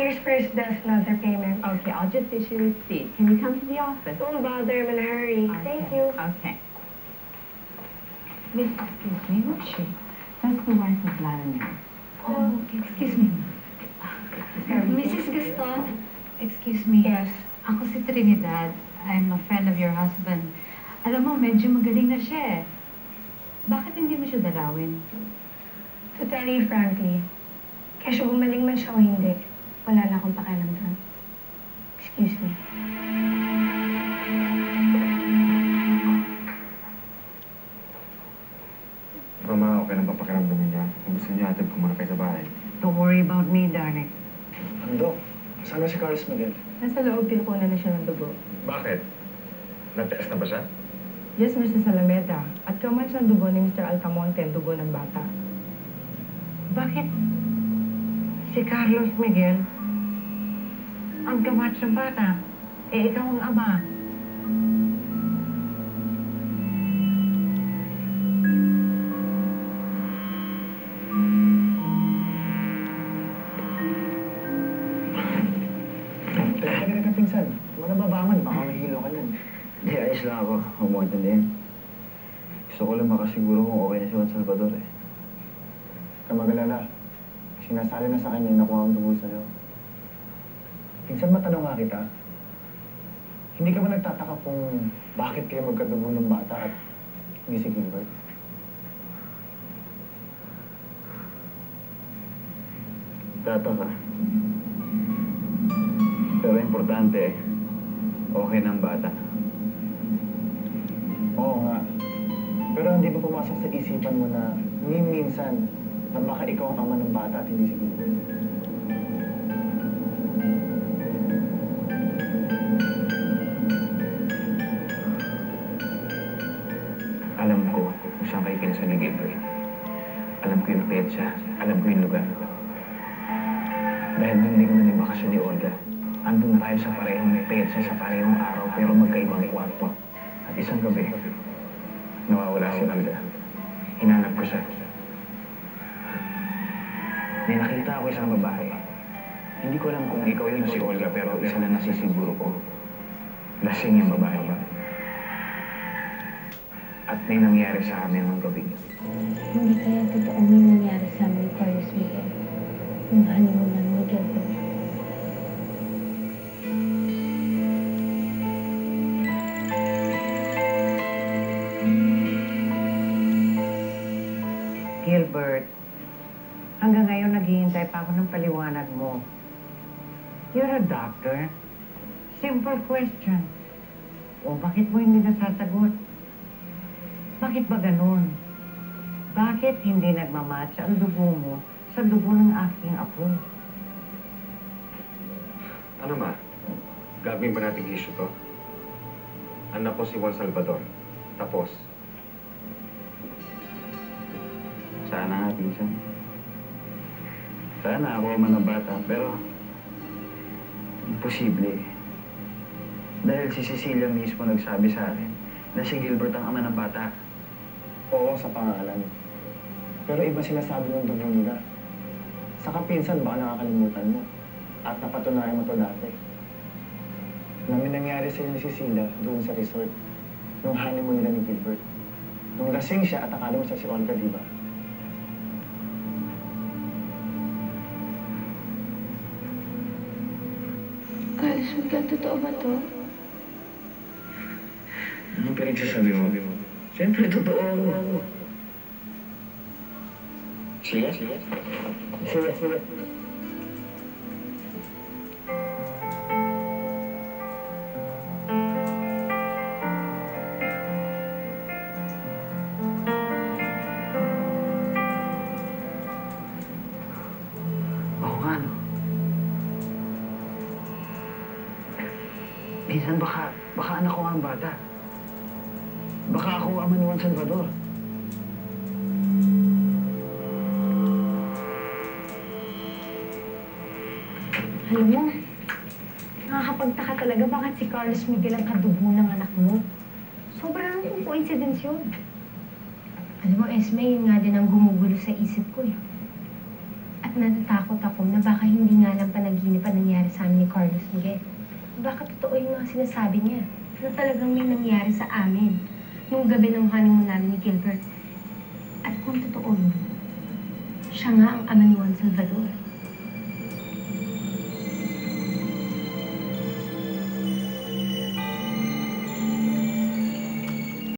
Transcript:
Here's first desk, another payment. Okay, I'll just issue a receipt. Can you come to the office? Don't bother, I'm in a hurry. Thank Okay, you. Okay. Miss, excuse me, who's she? That's the wife of Vladimir. Oh, excuse me. Mrs. Gaston, excuse me. Yes. Ako si Trinidad. I'm a friend of your husband. Alam mo, medyo magaling na siya eh. Bakit hindi mo siya dalawin? To tell you frankly, kesyo gumaling man siya o hindi, wala na akong pakialam doon. Excuse me. Mama, okay lang ba pakiramdam niya? Kung gusto niya atid ko muna kayo sa bahay. Don't worry about me, darling. Dok, sana si Carlos Miguel. Nasa loob, pinukunan na siya ng dugo. Bakit? Na-test na ba siya? Yes, Mr. Salameda. At kamatch ng dugo ni Mr. Altamonte ang dugo ng bata. Bakit? Si Carlos Miguel ang kamatch ng bata. Eh, ikaw ang ama. Teka ka ka pinsan. Huwag na babangon, baka mahilo ka nun. Hindi, ayos lang ako. Huwag mo intindihin. Gusto ko lang makasiguro kung okay na si Juan Salvador eh. Kamagalala. Sinasali na sa kanya, nakuha ang dugo sa'yo. Pinsan, matanong nga kita. Hindi ka ba nagtataka kung bakit kayo magkadugo ng bata at hindi si Gilbert? Tataka. Pero importante, okay ng bata. Oo nga. Pero hindi ba pumasok sa isipan mo na ni minsan na baka ikaw ang ama ng bata at hindi si Gilbert? Kung saan kayo kinasa ni Gilbert. Alam ko yung petsa. Alam ko yung lugar. Dahil doon din kami nagbakasyon ni Olga. Andun tayo sa parehong may petsa sa parehong araw pero magkaibang kwarto. At isang gabi, nawawala si Olga. Hinanap ko siya. May nakita ako isang babae. Hindi ko alam kung ikaw yun si Olga pero isa lang nasisiguro ko. Lasing yung babae yun. At may nangyari sa amin ng gabi. Hindi kaya totoo may nangyari sa amin ni Carlos Miguel. Yung honeymoon namin ni Gilbert. Gilbert, hanggang ngayon naghihintay pa ako ng paliwanag mo. You're a doctor. Simple question. O bakit mo hindi nasasagot? Bakit ba ganun? Bakit hindi nagmamatch ang dugo mo sa dugo ng aking apo? Ano ma? Gagawin ba nating issue to? Anak ko si Juan Salvador. Tapos. Sana nga, pinsan. Sana ako man ng bata, pero... Imposible. Dahil si Cecilia mismo nagsabi sa akin na si Gilbert ang ama ng bata. Oo, sa pangalan. Pero iba sinasabi ng dugo nila. Sa kapinsan, baka nakakalimutan mo. At napatunayan mo to dati. Na may nangyari sa ni Cecilia doon sa resort. Nung honeymoon nila ni Gilbert. Nung lasing siya at akala mo siya si Olga, di ba? Carlos Miguel, totoo ba to? Anong pinagsasabi mo? Siyempre, totoo. Siya? Siya? Siya, siya. Oo nga, no? Minsan baka, baka anak ko nga ang bata. Baka ako ang Juan Salvador. Alam mo, nakakapagtaka talaga bakit si Carlos Miguel ang kadugo ng anak mo. Sobrang coincidence yun. Alam mo, Esme, yun nga din ang gumugulo sa isip ko eh. At natatakot ako na baka hindi nga lang panaginip ang nangyari sa amin ni Carlos Miguel. Baka totoo yung mga sinasabi niya. Na talagang may nangyari sa amin nung gabi ng honeymoon namin ni Gilbert. At kung totoo yun, siya nga ang ama ni Juan Salvador.